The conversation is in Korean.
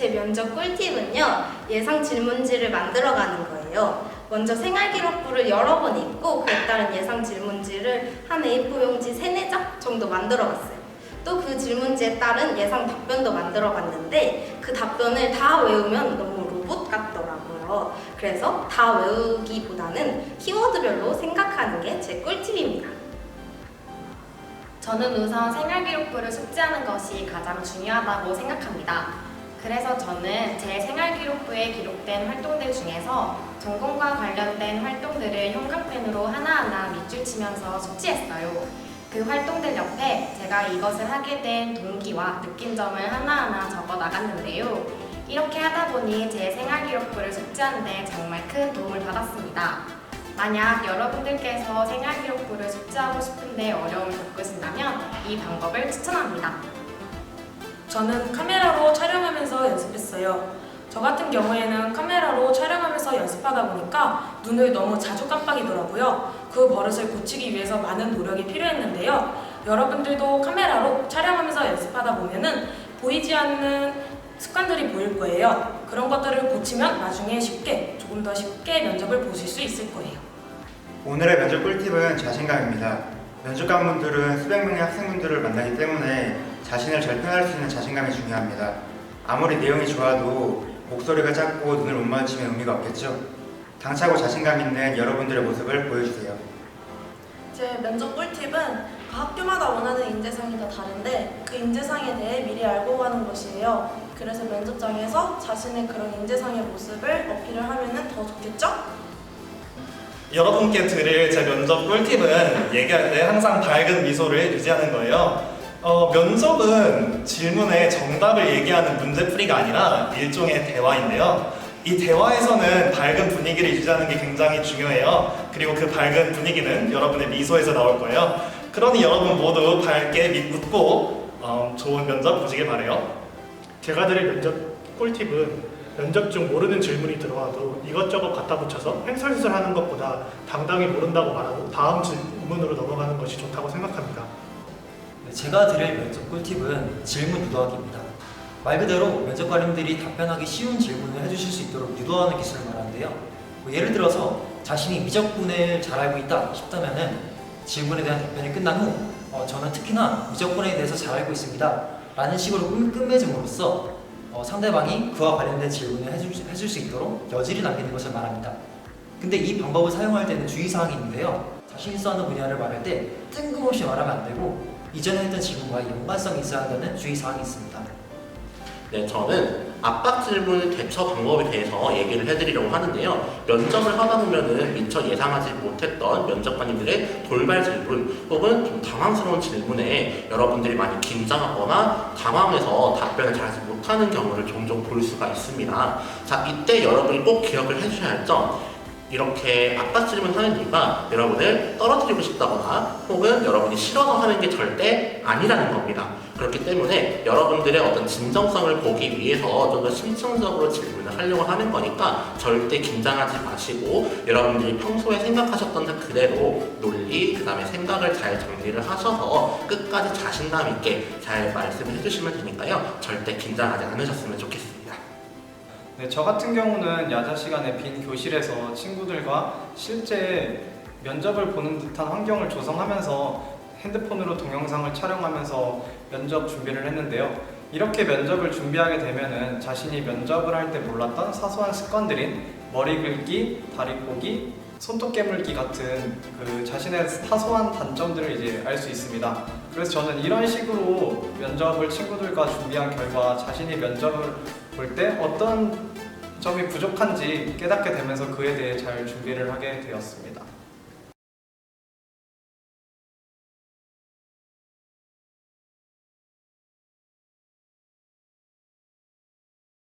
제 면접 꿀팁은요, 예상 질문지를 만들어 가는 거예요. 먼저 생활기록부를 여러 번 읽고 그에 따른 예상 질문지를 한 A4 용지 3, 4장 정도 만들어 봤어요. 또 그 질문지에 따른 예상 답변도 만들어 봤는데 그 답변을 다 외우면 너무 로봇 같더라고요. 그래서 다 외우기보다는 키워드별로 생각하는 게 제 꿀팁입니다. 저는 우선 생활기록부를 숙지하는 것이 가장 중요하다고 생각합니다. 그래서 저는 제 생활기록부에 기록된 활동들 중에서 전공과 관련된 활동들을 형광펜으로 하나하나 밑줄 치면서 숙지했어요. 그 활동들 옆에 제가 이것을 하게 된 동기와 느낀 점을 하나하나 적어 나갔는데요. 이렇게 하다 보니 제 생활기록부를 숙지하는데 정말 큰 도움을 받았습니다. 만약 여러분들께서 생활기록부를 숙지하고 싶은데 어려움을 겪으신다면 이 방법을 추천합니다. 저는 카메라로 촬영하면서 연습했어요. 저 같은 경우에는 카메라로 촬영하면서 연습하다 보니까 눈을 너무 자주 깜빡이더라고요. 그 버릇을 고치기 위해서 많은 노력이 필요했는데요. 여러분들도 카메라로 촬영하면서 연습하다 보면은 보이지 않는 습관들이 보일 거예요. 그런 것들을 고치면 나중에 쉽게, 조금 더 쉽게 면접을 보실 수 있을 거예요. 오늘의 면접 꿀팁은 자신감입니다. 면접관분들은 수백 명의 학생분들을 만나기 때문에 자신을 잘 표현할 수 있는 자신감이 중요합니다. 아무리 내용이 좋아도 목소리가 작고 눈을 못 마주치면 의미가 없겠죠? 당차고 자신감 있는 여러분들의 모습을 보여주세요. 제 면접 꿀팁은 그 학교마다 원하는 인재상이 다 다른데 그 인재상에 대해 미리 알고 가는 것이에요. 그래서 면접장에서 자신의 그런 인재상의 모습을 어필을 하면 더 좋겠죠? 여러분께 드릴 제 면접 꿀팁은 얘기할 때 항상 밝은 미소를 유지하는 거예요. 어, 면접은 질문에 정답을 얘기하는 문제풀이가 아니라 일종의 대화인데요. 이 대화에서는 밝은 분위기를 유지하는 게 굉장히 중요해요. 그리고 그 밝은 분위기는 여러분의 미소에서 나올 거예요. 그러니 여러분 모두 밝게 믿고 어, 좋은 면접 보시길 바래요. 제가 드릴 면접 꿀팁은 면접 중 모르는 질문이 들어와도 이것저것 갖다 붙여서 횡설수설 하는 것보다 당당히 모른다고 말하고 다음 질문으로 넘어가는 것이 좋다고 생각합니다. 네, 제가 드릴 면접 꿀팁은 질문 유도하기입니다. 말 그대로 면접관님들이 답변하기 쉬운 질문을 해주실 수 있도록 유도하는 기술을 말하는데요. 뭐 예를 들어서 자신이 미적분을 잘 알고 있다 싶다면은 질문에 대한 답변이 끝난 후 어, 저는 특히나 미적분에 대해서 잘 알고 있습니다. 라는 식으로 끝- 끝맺음으로써 어, 상대방이 그와 관련된 질문을 해줄, 수- 해줄 수 있도록 여지를 남기는 것을 말합니다. 근데 이 방법을 사용할 때는 주의사항이 있는데요. 자신이 써하는 분야를 말할 때 뜬금없이 말하면 안 되고 이전에 했던 질문과 연관성이 있어야 한다는 주의사항이 있습니다. 네, 저는 압박 질문 대처 방법에 대해서 얘기를 해드리려고 하는데요. 면접을 하다 보면은 미처 예상하지 못했던 면접관님들의 돌발 질문 혹은 좀 당황스러운 질문에 여러분들이 많이 긴장하거나 당황해서 답변을 잘하지 못하는 경우를 종종 볼 수가 있습니다. 자, 이때 여러분이 꼭 기억을 해주셔야 할 점. 이렇게 압박 질문하는 이유가 여러분을 떨어뜨리고 싶다거나 혹은 여러분이 싫어서 하는 게 절대 아니라는 겁니다. 그렇기 때문에 여러분들의 어떤 진정성을 보기 위해서 좀 더 심층적으로 질문을 하려고 하는 거니까 절대 긴장하지 마시고 여러분들이 평소에 생각하셨던 그 그대로 논리 그 다음에 생각을 잘 정리를 하셔서 끝까지 자신감 있게 잘 말씀을 해주시면 되니까요 절대 긴장하지 않으셨으면 좋겠습니다. 네, 저 같은 경우는 야자 시간에 빈 교실에서 친구들과 실제 면접을 보는 듯한 환경을 조성하면서 핸드폰으로 동영상을 촬영하면서 면접 준비를 했는데요. 이렇게 면접을 준비하게 되면은 자신이 면접을 할 때 몰랐던 사소한 습관들인 머리 긁기, 다리 꼬기, 손톱 깨물기 같은 그 자신의 사소한 단점들을 이제 알 수 있습니다. 그래서 저는 이런 식으로 면접을 친구들과 준비한 결과 자신이 면접을 볼 때 어떤 점이 부족한지 깨닫게 되면서 그에 대해 잘 준비를 하게 되었습니다.